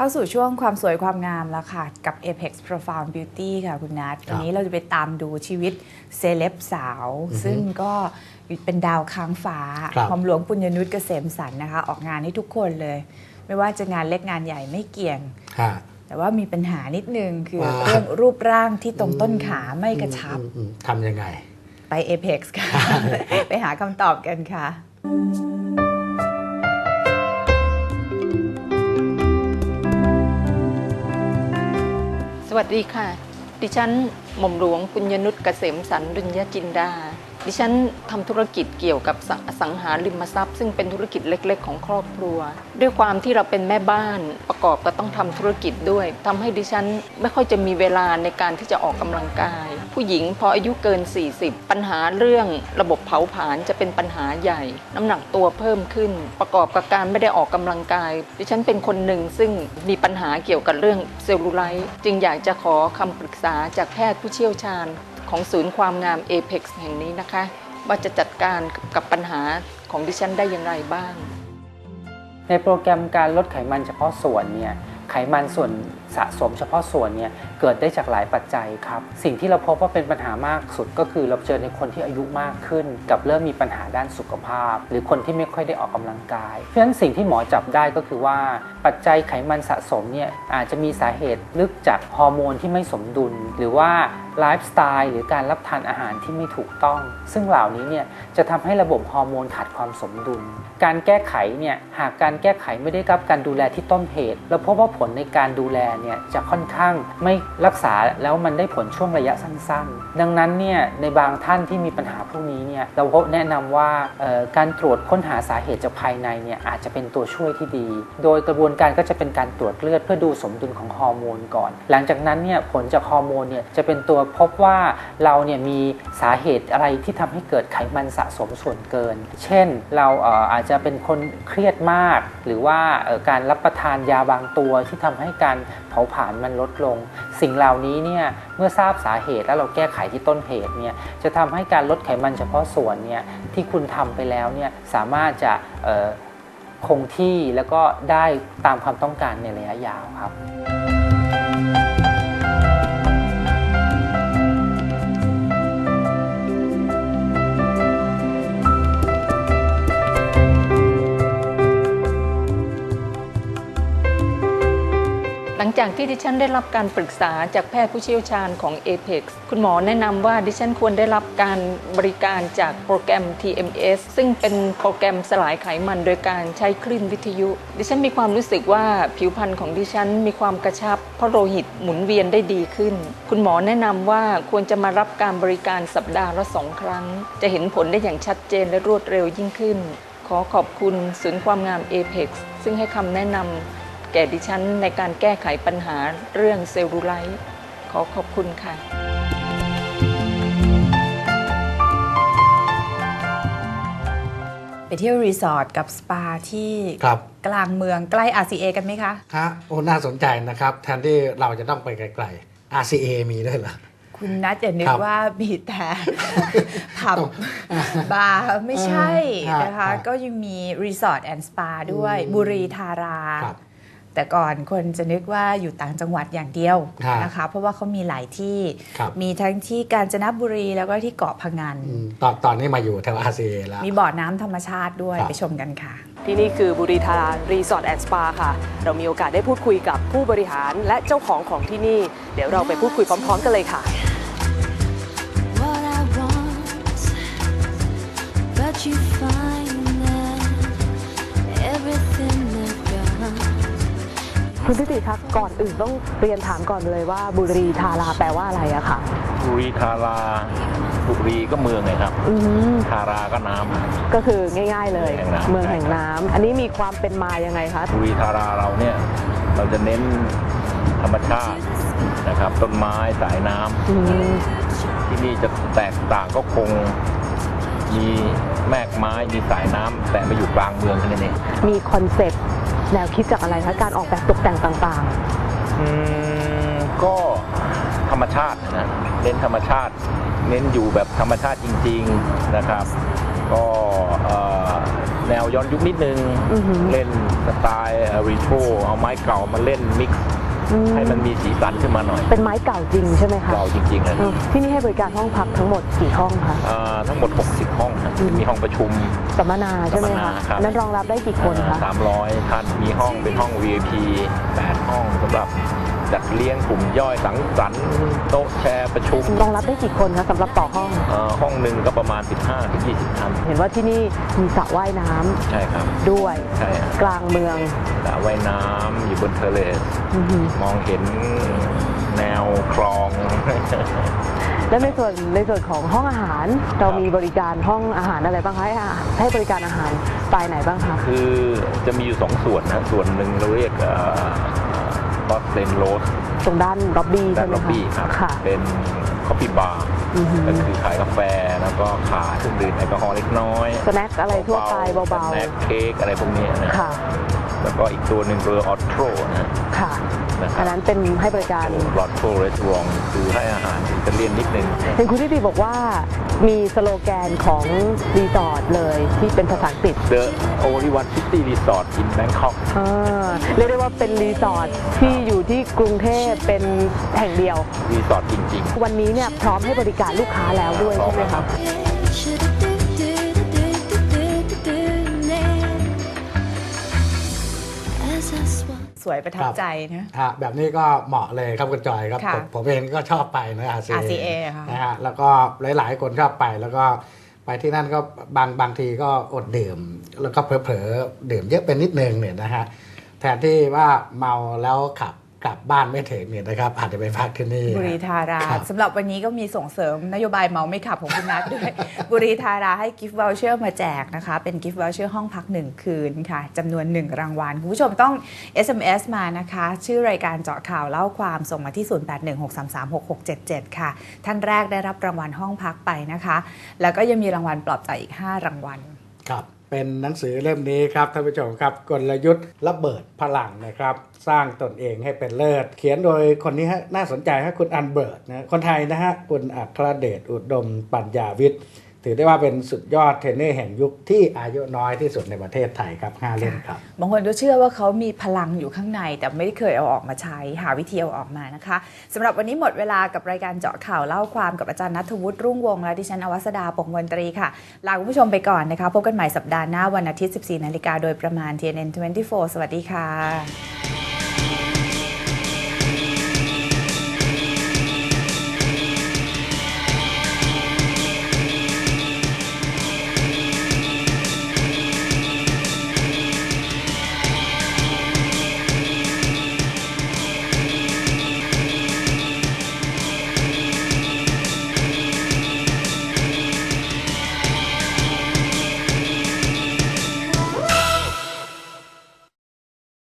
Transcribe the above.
เข้าสู่ช่วงความสวยความงามแล้วค่ะ กับ Apex Profound Beauty ค่ะคุณนัทวันนี้เราจะไปตามดูชีวิตเซเลบสาว ซึ่งก็เป็นดาวค้างฟ้าครับหม่อมหลวงปุญญนุชเกษมสันต์นะคะ ออกงานให้ทุกคนเลย ไม่ว่าจะงานเล็กงานใหญ่ไม่เกี่ยงฮะแต่ว่ามีปัญหานิดนึงคือว่าเรื่องรูปร่างที่ตรงต้นขาไม่กระชับอืมอืมทำยังไง ไป Apex ค่ะ ไปหาคำตอบกันค่ะ สวัสดีค่ะ ดิฉันหม่อมหลวงปุญญนุชเกษมสันดุลยจินดา ดิฉันทำธุรกิจเกี่ยวกับสสังหาริมทรัพย์ ซึ่งเป็นธุรกิจเล็ก ๆ ของครอบครัว ด้วยความที่เราเป็นแม่บ้านประกอบกับต้องทำธุรกิจด้วยทำให้ดิฉันไม่ค่อยจะมีเวลาในการที่จะออกกำลังกาย ผู้หญิงพออายุเกิน 40 ปัญหาเรื่องระบบเผาผลาญจะเป็นปัญหาใหญ่ น้ำหนักตัวเพิ่มขึ้น ประกอบกับการไม่ได้ออกกำลังกาย ดิฉันเป็นคนหนึ่งซึ่งมีปัญหาเกี่ยวกับเรื่องเซลลูไลท์จึงอยากจะขอคำปรึกษาจากแพทย์ผู้เชี่ยวชาญ ของศูนย์ความงาม Apex แห่งนี้นะคะ ว่าจะจัดการกับปัญหาของดิฉันได้อย่างไรบ้าง ในโปรแกรมการลดไขมันเฉพาะส่วนเนี่ยไขมันส่วนสะสมเฉพาะส่วนเนี่ยเกิดได้จากหลายปัจจัยครับ สิ่งที่เราพบว่าเป็นปัญหามากสุดก็คือเราเจอในคนที่อายุมากขึ้น กับเริ่มมีปัญหาด้านสุขภาพ หรือคนที่ไม่ค่อยได้ออกกำลังกาย เพราะฉะนั้นสิ่งที่หมอจับได้ก็คือว่าปัจจัยไขมันสะสมเนี่ยอาจจะมีสาเหตุลึกจากฮอร์โมนที่ไม่สมดุล หรือว่าไลฟ์สไตล์หรือการรับทานอาหารที่ไม่ถูกต้อง ซึ่งเหล่านี้เนี่ยจะทำให้ระบบฮอร์โมนขาดความสมดุล การแก้ไขเนี่ยหากการแก้ไขไม่ได้รับการดูแลที่ต้นเหตุ เราพบว่าผลในการดูแลเนี่ยจะค่อนข้างไม่รักษาแล้วมันได้ผลช่วงระยะสั้นๆ ดังนั้นเนี่ยในบางท่านที่มีปัญหาพวกนี้เนี่ยเราพบแนะนำว่าการตรวจค้นหาสาเหตุจากภายในเนี่ยอาจจะเป็นตัวช่วยที่ดี โดยกระบวนการก็จะเป็นการตรวจเลือดเพื่อดูสมดุลของฮอร์โมนก่อน หลังจากนั้นเนี่ยผลจากฮอร์โมนเนี่ยจะเป็นตัวพบว่าเราเนี่ยมีสาเหตุอะไรที่ทำให้เกิดไขมันสะสมส่วนเกิน เช่นเราเอออาจจะเป็นคนเครียดมาก หรือว่าออการรับประทานยาบางตัวที่ทำให้การเผาผลาญมันลดลง สิ่งเหล่านี้เนี่ยเมื่อทราบสาเหตุแล้วเราแก้ไขที่ต้นเหตุเนี่ยจะทำให้การลดไขมันเฉพาะส่วนเนี่ยที่คุณทำไปแล้วเนี่ยสามารถจะคงที่แล้วก็ได้ตามความต้องการในระยะยาวครับ หลังจากที่ดิฉันได้รับการปรึกษาจากแพทย์ผู้เชี่ยวชาญของ Apex คุณหมอแนะนำว่าดิฉันควรได้รับการบริการจากโปรแกรม TMS ซึ่งเป็นโปรแกรมสลายไขมันโดยการใช้คลื่นวิทยุ ดิฉันมีความรู้สึกว่าผิวพรรณของดิฉันมีความกระชับ เพราะโลหิตหมุนเวียนได้ดีขึ้น คุณหมอแนะนำว่าควรจะมารับการบริการสัปดาห์ละสองครั้ง จะเห็นผลได้อย่างชัดเจนและรวดเร็วยิ่งขึ้น ขอขอบคุณศูนย์ความงาม Apex ซึ่งให้คำแนะนำ แก่ดิฉันในการแก้ไขปัญหาเรื่องเซลลูไลท์ขอขอบคุณค่ะ ไปเที่ยวรีสอร์ทกับสปาที่ครับ กลางเมืองใกล้ RCA กันไหมคะ ฮะโอ้น่าสนใจนะครับ แทนที่เราจะต้องไปไกลๆ RCA มีด้วยเหรอ คุณนัทอย่านึคกรับว่ามีแต่ ผับต้องบาร์ไม่ใช่เออนะคะ ฮะก็ยังมีรีสอร์ทแอนด์สปาด้วย อืมบุรีทารา ครับ แต่ก่อนคนจะนึกว่าอยู่ต่างจังหวัดอย่างเดียวฮะนะคะเพราะว่าเขามีหลายที่ครับมีทั้งที่กาญจนบุรีแล้วก็ที่เกาะพะงันอืมตอนตอนนี้มาอยู่แถว RCA แล้ว มีบ่อน้ำธรรมชาติด้วยครับไปชมกันค่ะ ที่นี่คือบุรีทารารีสอร์ทแอนด์สปาค่ะ เรามีโอกาสได้พูดคุยกับผู้บริหารและเจ้าของของที่นี่ เดี๋ยวเราไปพูดคุยพร้อม ๆ กันเลยค่ะ คุณทิติคะก่อนอื่นต้องเรียนถามก่อนเลยว่าบุรีทาราแปลว่าอะไรอะค่ะ บุรีทารา บุรีก็เมืองไงครับอืมทาราก็น้ำ ก็คือง่าย ๆเลยแห่งน้ำเมืองแห่งน้ำอันนี้มีความเป็นมายังไงคะบุรีทาราเราเนี่ย เราจะเน้นธรรมชาตินะครับ ต้นไม้สายน้ำอืมที่นี่จะแตกต่างก็คง มีแมกไม้มีสายน้ำแต่มาอยู่กลางเมืองแค่นั้นเองมีคอนเซปต์ แนวคิดจากอะไรคะการออกแบบตกแต่งต่างอืมก็ธรรมชาตินะเน้นธรรมชาติ เน้นอยู่แบบธรรมชาติจริง ๆนะครับ ก็เอ่อแนวย้อนยุคนิดนึงอือหือ เล่นสไตล์รีโทรเอาไม้เก่ามาเล่นมิกซ์อืม ให้มันมีสีสันขึ้นมาหน่อย เป็นไม้เก่าจริงใช่ไหมคะเก่าจริงๆนะอืมที่นี่ให้บริการห้องพักทั้งหมดกี่ห้องคะอ่าทั้งหมด 60 ห้องนะมีห้องประชุมสัมมนาใช่ไหมสัมมนาคะครับนั้นรองรับได้กี่คนคะสามร้อยท่านมีห้องเป็นห้อง VIP 8 ห้องสำหรับ จัดเลี้ยงกลุ่มย่อยสังสรรค์โต๊ะแชร์ประชุมรองรับได้กี่คนคะสำหรับต่อห้องเอ่อห้องหนึ่งก็ประมาณ 15-20ท่านเห็นว่าที่นี่มีสระว่ายน้ำใช่ครับ ด้วยใช่ฮะกลางเมืองสระว่ายน้ำอยู่บนเทอร์เลสอือหือมองเห็นแนวคลอง และในส่วนในส่วนของห้องอาหาร เรามีบริการห้องอาหารอะไรบ้างคะให้อาให้บริการอาหารสไตล์ไหนบ้างคะ คือจะมีอยู่สองส่วนนะส่วนหนึ่งเราเรียกบอ สเลนโรสตรงด้านล็อบบี้ด้าใช่นไหมล็อบคะบี้ครับค่ะ เป็นคอฟฟี่บาร์อือหือก็คือขายกาแฟแล้วก็ขายเครื่องดื่มแอลกอฮอล์เล็กน้อยสแน็คอะไรทั่วไปเบาสแน็คเค้กอะไรพวกเนี้ยนะๆ ค่ะ แล้วก็อีกตัวหนึ่งเรือออทโรนะ ค่ะ นะคอัรับนนั้นเป็นให้บริการรอทโรเรส a อ r คือให้อาหารอิตาเลียนนิดนึงเห็นคุณทิติบอกว่ามีสโลแกนของรีสอร์ทเลยที่เป็นภาษาอังกฤษ The only one city resort in Bangkok อ่าเรียกได้ว่าเป็นรีสอร์ทที่อยู่ที่กรุงเทพเป็นแห่งเดียว รีสอร์ทจริง ๆ วันนี้เนี่ยพร้อมให้บริการลูกค้าแล้วด้วยใช่ไหมคะ วยประทับใจนะฮะแบบนี้ก็เหมาะเลยครับคุณจอยครับค่ะผมผมเองก็ชอบไปนะ RCA, RCA ค่ะนะฮะแล้วก็หลายๆ คนชอบไปแล้วก็ไปที่นั่นก็บางบางทีก็อดดื่ม แล้วก็เผลอๆดื่มเยอะเป็นนิดนึงเนี่ยนะฮะแทนที่ว่าเมาแล้วขับ กลับบ้านไม่ถึงเนี่ยนะครับอาจจะไปพักที่นี่บุรีธาราครับสำหรับวันนี้ก็มีส่งเสริมนโยบายเมาไม่ขับของคุณนัทด้วย บุรีธาราให้กิฟต์วอลเชอร์มาแจกนะคะ เป็นกิฟต์วอลเชอร์ห้องพัก 1 คืนค่ะจำนวน 1 รางวัล คุณผู้ชมต้อง SMS มานะคะ ชื่อรายการเจาะข่าวเล่าความส่งมาที่ 0816336677 ค่ะ ท่านแรกได้รับรางวัลห้องพักไปนะคะ แล้วก็ยังมีรางวัลปลอบใจอีก 5 รางวัลครับ เป็นหนังสือเล่มนี้ครับท่านผู้ชมครับกลยุทธ์ระเบิดพลังนะครับ สร้างตนเองให้เป็นเลิศ เขียนโดยคนนี้ฮะน่าสนใจฮะคุณอันเบิร์ตนะคนไทยนะฮะคุณอัครเดชอุดมปัญญาวิทย์ ถือได้ว่าเป็นสุดยอดเทรนเนอร์แห่งยุคที่อายุน้อยที่สุดในประเทศไทยครับ5เล่มครับ บางคนก็เชื่อว่าเขามีพลังอยู่ข้างใน แต่ไม่ได้เคยเอาออกมาใช้ หาวิธีเอาออกมานะคะสำหรับวันนี้หมดเวลากับรายการเจาะข่าวเล่าความกับอาจารย์นัทวุฒิรุ่งวงศ์และดิฉันอวัสดาปกมนตรีค่ะ ลาคุณผู้ชมไปก่อนนะคะ พบกันใหม่สัปดาห์หน้าวันอาทิตย์ 14 นาฬิกาโดยประมาณ TNN 24 สวัสดีค่ะ